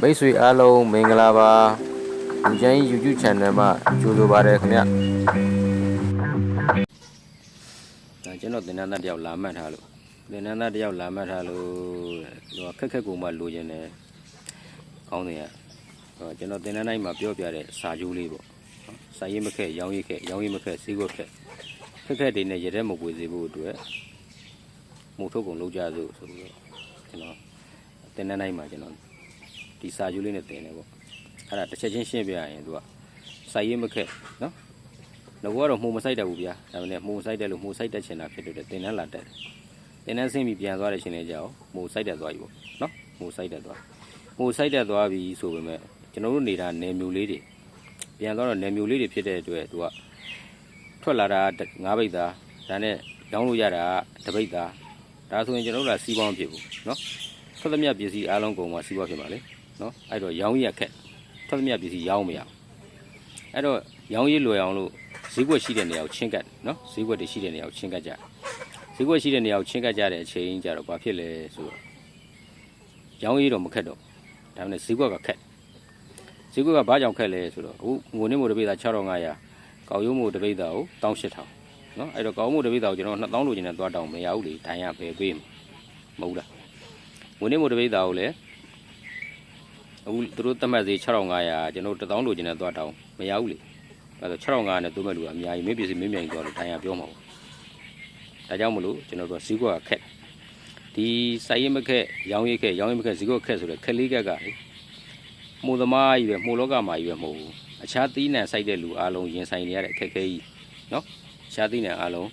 မိတ်ဆွေအားလုံးမင်္ဂလာပါလူချမ်းကြီး YouTube channel မှာကြိုဆိုပါရခင်ဗျဒါကျွန်တော်သင်္นานသားတယောက်လာမှတ်ထားလို့သင်္นานသားတယောက်လာမှတ်ထားလို့တဲ့သူကခက်ခက်ကိုမှလိုချင်တယ်ကောင်းတယ်ကဟောကျွန်တော်သင်္นานတိုင်းမှာပြောပြတဲ့စာကြိုးလေးပေါ့နော်စာရေးမခက်ရောင်းရေးခက်ရောင်းရေးမခက်စီးခွက်ခက်ခက်ခက်တွေနဲ့ရက်တဲ့မပွေစေဖို့အတွက်မှုထုတ်ကုန်လုပ်ကြစို့ဆိုပြီးတော့ကျွန်တော်သင်္นานတိုင်းမှာကျွန်တော် ဒီစာကြိုးလေးနဲ့တင်တယ်ပေါ့အဲ့ဒါတစ်ချက်ချင်းရှင်းပြရရင်သူကစာရေးမခက်နော်ငါကတော့မှုမဆိုင်တတ်ဘူးဗျာဒါပေမဲ့မှုဆိုင်တယ်လို့မှုဆိုင်တတ်ချင်တာဖြစ်တဲ့တင်တန်းလာတက်တယ်တင်တန်းဆင်းပြီးပြန်သွားတဲ့ရှင်လေးကြောက်မှုဆိုင်တတ်သွားပြီပေါ့နော်မှုဆိုင်တတ်သွားမှုဆိုင်တတ်သွားပြီဆိုပေမဲ့ကျွန်တော်တို့နေတာနယ်မျိုးလေးတွေပြန်သွားတော့နယ်မျိုးလေးတွေဖြစ်တဲ့အတွက်သူကထွက်လာတာငါးပိတ်သားဒါနဲ့ရောင်းလို့ရတာတပိတ်သားဒါဆိုရင်ကျွန်တော်တို့ကစီးပွားမဖြစ်ဘူးနော်ထွက်သမျှပစ္စည်းအားလုံးကုန်မှာစီးပွားဖြစ်ပါလေ နော်အဲ့တော့ရောင်းရခက်ထွက်သမျှပစ္စည်းရောင်းမရအောင်အဲ့တော့ရောင်းရလွယ်အောင်လို့ဈေးကွက်ရှိတဲ့နေရာကိုချင်းကပ်နော်ဈေးကွက်တွေရှိတဲ့နေရာကိုချင်းကပ်ကြဈေးကွက်ရှိတဲ့နေရာကိုချင်းကပ်ကြတဲ့အချိန်ကျတော့ဘာဖြစ်လဲဆိုတော့ရောင်းရတော့မခက်တော့ဒါပေမဲ့ဈေးကွက်ကခက်ဈေးကွက်ကဘာကြောင့်ခက်လဲဆိုတော့အခုငွေနဲ့မို့တပိသား6500ကောက်ရုံးမို့တပိသားကို18000နော်အဲ့တော့ကောက်မို့တပိသားကိုကျွန်တော်2000လိုချင်တဲ့သွားတောင်းမရဘူးလေဒိုင်းရပဲပေးမှာမဟုတ်လားငွေနဲ့မို့တပိသားကိုလည်း အခုသူတို့သတ်မှတ်ဈေး6500ကျွန်တော်တို့1000လိုချင်တဲ့သွားတောင်းမရဘူးလေအဲဒါ6500နဲ့သုံးမဲ့လူကအများကြီးမင်းပစ္စည်းမင်းမြိုင်သွားလို့ထိုင်ရပြောမှာပေါ့ဒါကြောင့်မလို့ကျွန်တော်တို့ကဈေးကွက်ကခက်ဒီစိုက်ရမခက်ရောင်းရခက်ရောင်းရမခက်ဈေးကွက်ခက်ဆိုတဲ့ခက်လေးကက်ကလေမှုသမားကြီးပဲမှုလောကမှာကြီးပဲမဟုတ်ဘူးအခြားသီးနှံစိုက်တဲ့လူအလုံးရင်ဆိုင်နေရတဲ့အခက်ခဲကြီးနော်အခြားသီးနှံအလုံး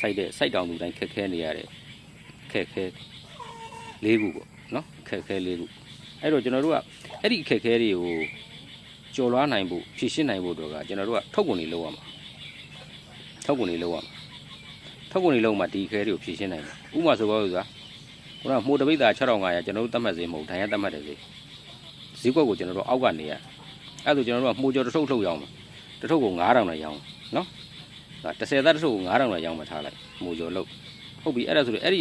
စိုက်တဲ့စိုက်တောင်သူတိုင်းခက်ခဲနေရတဲ့ခက်ခဲလေးခုပေါ့နော်ခက်ခဲလေးခု အဲ့တော့ကျွန်တော်တို့ကအဲ့ဒီအခက်အခဲတွေကိုကျော်လွှားနိုင်ဖို့ဖြည့်ရှင်းနိုင်ဖို့တော့ကကျွန်တော်တို့ကထုတ်ကုန်တွေလုပ်ရမှာထုတ်ကုန်တွေလုပ်ရမှာထုတ်ကုန်တွေလုပ်မှဒီအခက်အခဲတွေကိုဖြည့်ရှင်းနိုင်မှာဥပမာဆိုပါလို့ဆိုတာခုနကမိုးတပိတ်တာ6500ကျွန်တော်တို့သတ်မှတ်စေမဟုတ်ဒိုင်ရသတ်မှတ်တယ်စေဈေးကွက်ကိုကျွန်တော်တို့အောက်ကနေရအဲ့ဒါဆိုကျွန်တော်တို့ကမှုကျော်တစ်ထုပ်ထုတ်ရောင်းမှာတစ်ထုပ်ကို9000နဲ့ရောင်းနော်ဒါ30သားတစ်ထုပ်ကို9000နဲ့ရောင်းမှထားလိုက်မှုကျော်လုပ်ဟုတ်ပြီအဲ့ဒါဆိုရင်အဲ့ဒီ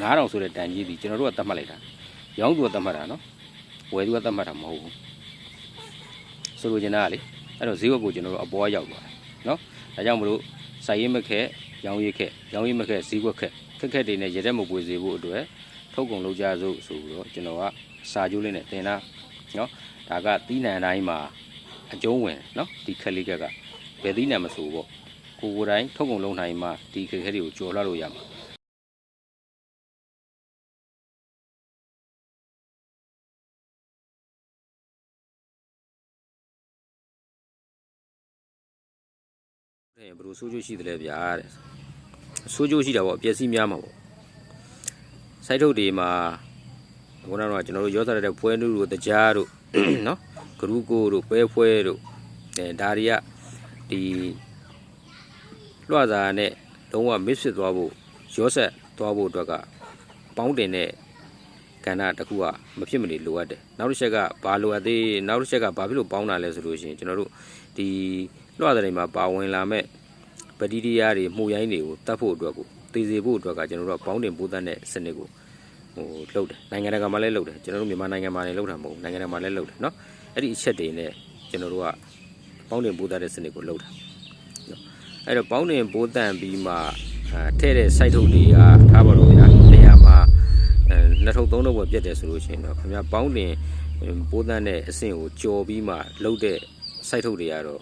9000ဆိုတဲ့တန်ကြီးဒီကျွန်တော်တို့ကသတ်မှတ်လိုက်တာရောင်းသူကသတ်မှတ်တာနော် ဝယ်သူကသတ်မှတ်တာမဟုတ်ဘူးဆိုလိုချင်တာကလေအဲ့တော့ဈေးကွက်ကိုကျွန်တော်တို့အပေါ်ရောက်သွားတယ်နော်ဒါကြောင့်မလို့စိုက်ရေးမခက်ရောင်းရေးခက်ရောင်းရေးမခက်ဈေးကွက်ခက်ခက်ခက်တွေနဲ့ရတဲ့မပွေစေဖို့အတွက်ထုတ်ကုန်လုပ်ကြစို့ဆိုပြီးတော့ကျွန်တော်ကစာကြိုးလေးနဲ့တင်တာနော်ဒါကတီးနှံတိုင်းမှာအကျုံးဝင်နော်ဒီခက်လေးကက်ကဘယ်တီးနှံမဆိုပေါ့ကိုယ်ကိုယ်တိုင်ထုတ်ကုန်လုပ်နိုင်မှဒီခက်ခဲတွေကိုကျော်လွှတ်လို့ရမှာ တဲ့ဘယ်လိုဆိုးကျိုးရှိသလဲဗျာတဲ့ဆိုးကျိုးရှိတာပေါ့အပျက်စီးများမှာပေါ့စိုက်ထုတ်တွေမှာခုနကတော့ကျွန်တော်တို့ရောစားတဲ့ဖွဲနုတို့တကြားတို့နော်ဂရုကိုတို့ပဲဖွဲတို့အဲဒါတွေကဒီလွှတ်စာနဲ့လုံးဝ mix ဖြစ်သွားဖို့ရောဆက်သွားဖို့အတွက်ကပေါင်းတင်တဲ့ကဏ္ဍတစ်ခုကမဖြစ်မနေလိုအပ်တယ်နောက်တစ်ချက်ကဘာလိုအပ်သေးနောက်တစ်ချက်ကဘာဖြစ်လို့ပေါင်းတာလဲဆိုလို့ရှိရင်ကျွန်တော်တို့ဒီ လွှတ်တဲ့မှာပါဝင်လာမဲ့ဗတိရိယတွေမှုရိုင်းတွေကိုတတ်ဖို့အတွက်ကိုသိစေဖို့အတွက်ကကျွန်တော်တို့ကပေါင်းတင်ပိုးတတ်တဲ့စနစ်ကိုဟိုလုပ်တယ်နိုင်ငံတကာမှာလည်းလုပ်တယ်ကျွန်တော်တို့မြန်မာနိုင်ငံမှာလည်းလုပ်တာမဟုတ်ဘူးနိုင်ငံတကာမှာလည်းလုပ်တယ်เนาะအဲ့ဒီအချက်တွေနဲ့ကျွန်တော်တို့ကပေါင်းတင်ပိုးတတ်တဲ့စနစ်ကိုလုပ်တာเนาะအဲ့တော့ပေါင်းတင်ပိုးတတ်ပြီးမှအဲထဲ့တဲ့ site ထုတ်တွေကထားပါတော့ဗျာနေရာမှာအဲနှစ်ထုပ်သုံးထုပ်ပဲပြတ်တယ်ဆိုလို့ရှိရင်တော့ခင်ဗျာပေါင်းတင်ပိုးတတ်တဲ့အဆင့်ကိုကြော်ပြီးမှလုပ်တဲ့ site ထုတ်တွေကတော့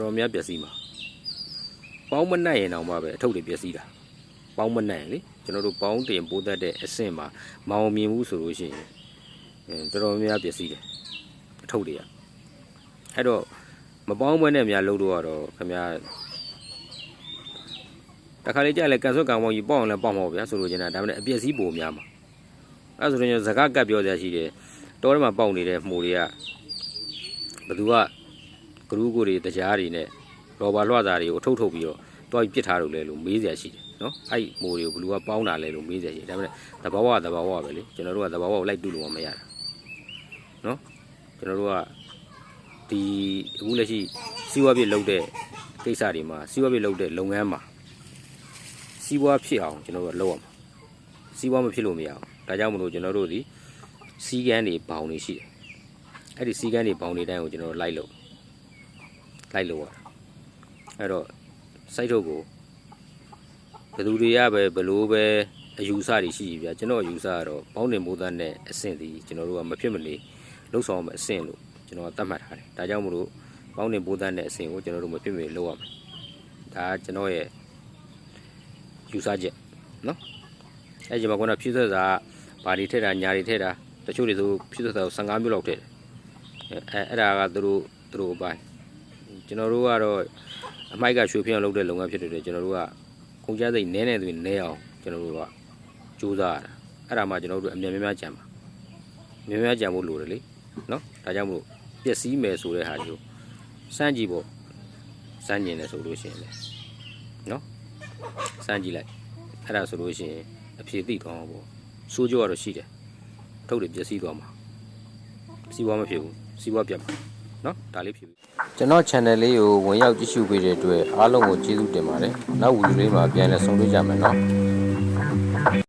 တော်တော်များပျက်စီးမှာပေါင်းမနှက်ရင်တော့မှပဲအထုပ်တွေပျက်စီးတာပေါင်းမနှက်ရင်လေကျွန်တော်တို့ပေါင်းတင်ပိုးတတ်တဲ့အဆင့်မှာမအောင်မြင်ဘူးဆိုလို့ရှိရင်အဲတော်တော်များပျက်စီးတယ်အထုပ်တွေကအဲ့တော့မပေါင်းမနဲ့များလို့တော့ကတော့ခင်ဗျာတခါလေကြာလဲကန်ဆွတ်ကောင်ပေါင်းကြီးပေါအောင်လဲပေါအောင်ပါဗျာဆိုလို့ချင်တာဒါပေမဲ့အပျက်စီးပိုများမှာအဲ့ဆိုရင်ဇကာကတ်ပြောကြရှိတယ်တောထဲမှာပေါက်နေတဲ့မှုတွေကဘသူက ဂရုကိုတွေတရားတွေနဲ့ရောဘာလွှတ်သားတွေကိုအထုတ်ထုတ်ပြီးတော့တွားပြီးပစ်ထားလို့လဲလို့မေးစရာရှိတယ်နော်အဲ့ဒီမိုးတွေကိုဘလူကပေါင်းတာလဲလို့မေးစရာရှိတယ်ဒါပေမဲ့သဘာဝကသဘာဝပဲလေကျွန်တော်တို့ကသဘာဝကိုလိုက်တူလို့မရတာနော်ကျွန်တော်တို့ကဒီအခုလက်ရှိစီးပွားဖြစ်လုပ်တဲ့ကိစ္စတွေမှာစီးပွားဖြစ်လုပ်တဲ့လုပ်ငန်းမှာစီးပွားဖြစ်အောင်ကျွန်တော်တို့ကလုပ်ရမှာစီးပွားမဖြစ်လို့မရအောင်ဒါကြောင့်မလို့ကျွန်တော်တို့ဒီစီကန်းတွေဘောင်တွေရှိတယ်အဲ့ဒီစီကန်းတွေဘောင်တွေတိုင်းကိုကျွန်တော်တို့လိုက်လို့ လိုက်လို့ရတာအဲ့တော့စိုက်ထုတ်ကိုဘယ်သူတွေကပဲဘလို့ပဲအယူဆတွေရှိပြီဗျာကျွန်တော်အယူဆကတော့ဘောင်းနေမိုးသားနဲ့အဆင့်ဒီကျွန်တော်တို့ကမဖြစ်မနေလှုပ်ဆောင်မယ့်အဆင့်လို့ကျွန်တော်ကသတ်မှတ်ထားတယ်ဒါကြောင့်မလို့ဘောင်းနေမိုးသားနဲ့အဆင့်ကိုကျွန်တော်တို့မဖြစ်မနေလုပ်ရမယ်ဒါကကျွန်တော်ရဲ့ယူဆချက်နော်အဲ့ဒီမှာကတော့ဖြည့်သက်စာဘာတွေထည့်တာညာတွေထည့်တာတချို့တွေဆိုဖြည့်သက်စာကို15မျိုးလောက်ထည့်တယ်အဲအဲ့ဒါကသူတို့သူတို့အပိုင်း ကျွန်တော်တို့ကတော့အမိုက်ကရွှေဖျအောင်လုပ်တဲ့လုပ်ငန်းဖြစ်တဲ့အတွက်ကျွန်တော်တို့ကကုန်ကျစရိတ်နည်းနေသူနည်းအောင်ကျွန်တော်တို့ကစူးစမ်းရတာအဲ့ဒါမှကျွန်တော်တို့အမြဲများများကြံပါများများကြံဖို့လိုတယ်လေနော်ဒါကြောင့်မလို့ပျက်စီးမယ်ဆိုတဲ့ဟာကိုစမ်းကြည့်ဖို့စမ်းကျင်တယ်ဆိုလို့ရှိရင်လေနော်စမ်းကြည့်လိုက်အဲ့ဒါဆိုလို့ရှိရင်အဖြေသိသွားမှာပေါ့စိုးကြောကတော့ရှိတယ်ထုတ်တယ်ပျက်စီးသွားမှာစီးပွားမဖြစ်ဘူးစီးပွားပြတ်မှာ နော်ဒါလေးဖြစ်ပြီကျွန်တော် channel လေးကိုဝင်ရောက်ကြည့်ရှုပေးတဲ့အတွက်အားလုံးကိုကျေးဇူးတင်ပါတယ်နောက်ဗီဒီယိုလေးမှာပြန်လည်ဆုံတွေ့ကြမယ်နော်